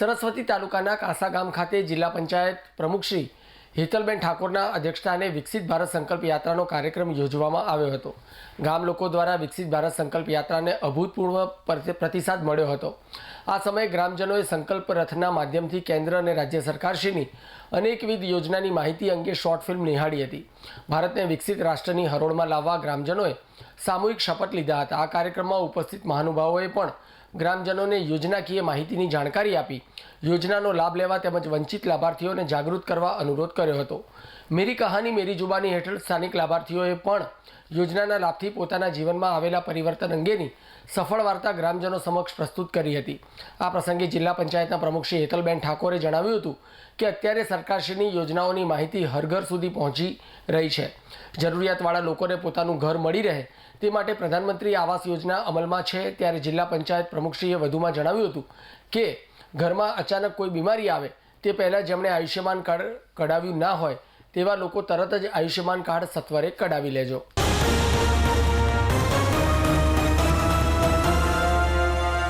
સરસ્વતી તાલુકાના કાસા ગામ ખાતે જિલ્લા પંચાયત પ્રમુખ શ્રી હેતલબેન ઠાકોરના અધ્યક્ષસ્થાને વિકસિત ભારત સંકલ્પ યાત્રાનો કાર્યક્રમ યોજવામાં આવ્યો હતો. ગામ લોકો દ્વારા વિકસિત ભારત સંકલ્પ યાત્રાને અભૂતપૂર્વ પ્રતિસાદ મળ્યો હતો. આ સમયે ગ્રામજનોએ સંકલ્પ રથના માધ્યમથી કેન્દ્ર અને રાજ્ય સરકારશ્રીની અનેકવિધ યોજનાની માહિતી અંગે શોર્ટ ફિલ્મ નિહાળી હતી. ભારતને વિકસિત રાષ્ટ્રની હરોળમાં લાવવા ગ્રામજનોએ સામૂહિક શપથ લીધા હતા. આ કાર્યક્રમમાં ઉપસ્થિત મહાનુભાવોએ પણ ગ્રામજનોને યોજનાકીય માહિતીની જાણકારી આપી. યોજનાનો લાભ લેવા તેમજ વંચિત લાભાર્થીઓને જાગૃત કરવા અનુરોધ કર્યો હતો. મેરી કહાની મેરી જુબાની હેઠળ સ્થાનિક લાભાર્થીઓએ પણ યોજનાના લાભથી પોતાના જીવનમાં આવેલા પરિવર્તન અંગેની સફળ વાર્તા ગ્રામજનો સમક્ષ પ્રસ્તુત કરી હતી. આ પ્રસંગે જિલ્લા પંચાયતના પ્રમુખ શ્રી હેતલબેન ઠાકોરે જણાવ્યું હતું કે અત્યારે સરકારશ્રીની યોજનાઓની માહિતી હરઘર સુધી પહોંચી રહી છે. જરૂરિયાતવાળા લોકોને પોતાનું ઘર મળી રહે તે માટે પ્રધાનમંત્રી આવાસ યોજના અમલમાં છે. ત્યારે જિલ્લા પંચાયત પ્રમુખશ્રીએ વધુમાં જણાવ્યું હતું કે ઘરમાં અચાનક કોઈ બીમારી આવે, તે પહેલાં જેમણે આયુષ્યમાન કાર્ડ કઢાવ્યું ના હોય, તેવા લોકો તરત જ આયુષ્યમાન કાર્ડ સત્વરે કઢાવી લેજો.